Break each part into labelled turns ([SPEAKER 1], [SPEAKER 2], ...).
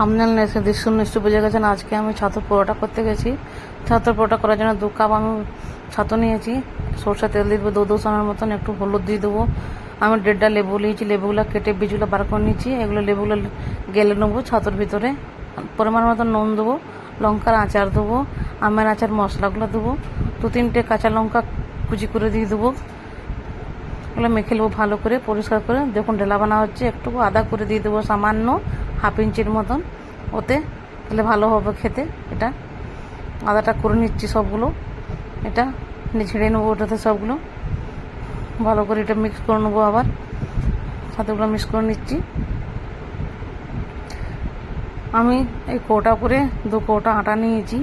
[SPEAKER 1] Thumbnail এসে দৃশ্য নিশ্চয় বুঝে গেছেন, আজকে আমি ছাতুর পোড়াটা করতে গেছি। ছাতুর পোড়াটা করার জন্য দু কাপ আমি ছাতু নিয়েছি। সরষে তেল দিয়ে দেবো দু দু মতন একটু হলুদ দিয়ে দেবো। আমি দেড়টা লেবু নিয়েছি, লেবুগুলো কেটে বীজগুলো বার করে নিয়েছি এগুলো লেবুগুলো গেলে নেব ছাতুর ভিতরে। পরিমাণ মতো নুন দেবো, লঙ্কার আচার দেবো, আমের আচার মশলাগুলো দেবো দু তিনটে কাঁচা লঙ্কা কুচি করে দিয়ে দেবো। এগুলো মেখে নেব ভালো করে, পরিষ্কার করে। দেখুন, ঢেলা বানা হচ্ছে একটু আদা করে দিয়ে দেবো সামান্য। ইঞ্চির মতন ওতে, তাহলে ভালো হবে খেতে এটা। আদাটা করে নিচ্ছি সবগুলো। এটা ছেড়ে নেব ওটাতে সবগুলো। ভালো করে এটা মিক্স করে নেব আবার। সাথেগুলো মিক্স করে নিচ্ছি। আমি এই কৌটা করে দু কৌটা আটা নিয়েছি।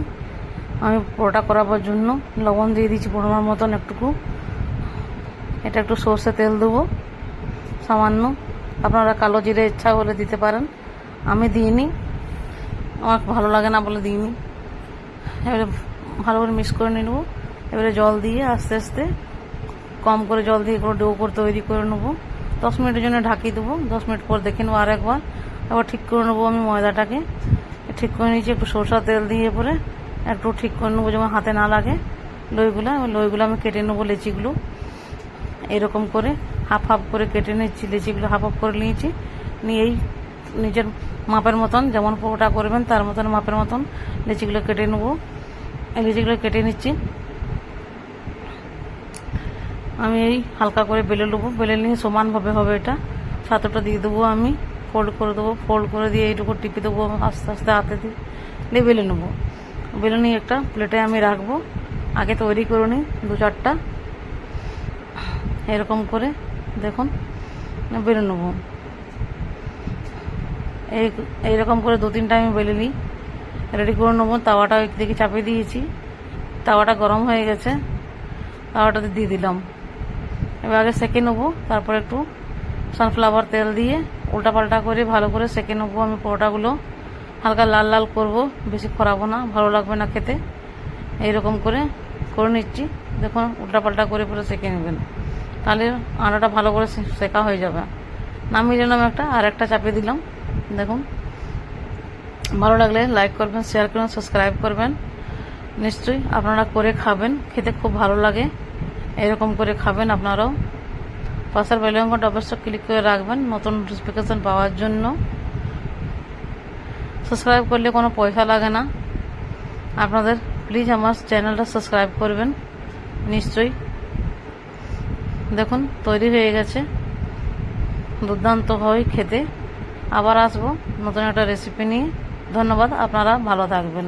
[SPEAKER 1] আমি পোড়াটা করাবার জন্য লবণ দিয়ে দিচ্ছি পরিমাণ মতন একটুকু। এটা একটু সর্ষে তেল দেবো। সামান্য। আপনারা কালো জিরে ইচ্ছা হলে দিতে পারেন। আমি দিইনি। আমার ভালো লাগে না বলে দিইনি। এবারে ভালো করে মিক্স করে নিয়ে নেব। এবারে জল দিয়ে আস্তে আস্তে কম করে জল দিয়ে করে ডো করে তৈরি করে নেব। দশ মিনিটের জন্য ঢাকিয়ে দেবো। দশ মিনিট পর দেখে নেব আর একবার। আবার ঠিক করে নেব আমি ময়দাটাকে। ঠিক করে নিয়েছি একটু সরষা তেল দিয়ে পরে। একটু ঠিক করে নেব যেমন হাতে না লাগে লইগুলো। লইগুলো আমি কেটে নেব লেচিগুলো। এরকম করে হাফ হাফ করে কেটে নিচ্ছি। লেচিগুলো হাফ হাফ করে নিয়েছি। নিয়েই নিজের মাপের মতন, যেমন পোটা করবেন তার মতন মাপের মতন লিচিগুলো কেটে নেব। এই লিচিগুলো কেটে নিচ্ছি। আমি এই হালকা করে বেলে নেব। বেলে নিয়ে সমানভাবে হবে এটা। ছাতুটা দিয়ে দেবো আমি। ফোল্ড করে দেবো। ফোল্ড করে দিয়ে এইটুকু টিপে দেবো আস্তে আস্তে হাতে দিয়ে। বেলে নেব। বেলে নিয়ে একটা প্লেটে আমি রাখব। আগে তৈরি করে নিই দু চারটা। এরকম করে দেখুন। বেলে নেব। এই এইরকম করে দু তিনটা আমি বেলে নিই। রেডি করে নেব। তাওয়াটা একদিকে চাপিয়ে দিয়েছি। তাওয়াটা গরম হয়ে গেছে। তাওয়াটাতে দিয়ে দিলাম। এবার আগে সেকে নেব। তারপর একটু সানফ্লাওয়ার তেল দিয়ে উল্টা পাল্টা করে ভালো করে সেকে নেব আমি পরোটাগুলো। হালকা লাল লাল করব। বেশি খরাবো না। ভালো লাগবে না খেতে। এইরকম করে করে নিচ্ছি। দেখুন উল্টা পাল্টা করে পরে সেকে নেবেন। তাহলে আটাটা ভালো করে সেকা হয়ে যাবে। নামিয়ে নিলাম একটা। আর একটা চাপিয়ে দিলাম। দেখুন। ভালো লাগলে লাইক করবেন শেয়ার করবেন সাবস্ক্রাইব করবেন। নিশ্চয়ই আপনারা করে খাবেন, খেতে খুব ভালো লাগে। এরকম করে খাবেন আপনারাও। পাশের বেলঙ্কটা অবশ্যই ক্লিক করে রাখবেন, নতুন নোটিফিকেশন পাওয়ার জন্য। সাবস্ক্রাইব করলে কোনো পয়সা লাগে না। আপনাদের প্লিজ আমার চ্যানেলটা সাবস্ক্রাইব করবেন, নিশ্চয়ই। দেখুন, তৈরি হয়ে গেছে। দুর্দান্ত হয় খেতে। আবার আসব নতুন একটা রেসিপি নিয়ে। ধন্যবাদ আপনারা ভালো থাকবেন।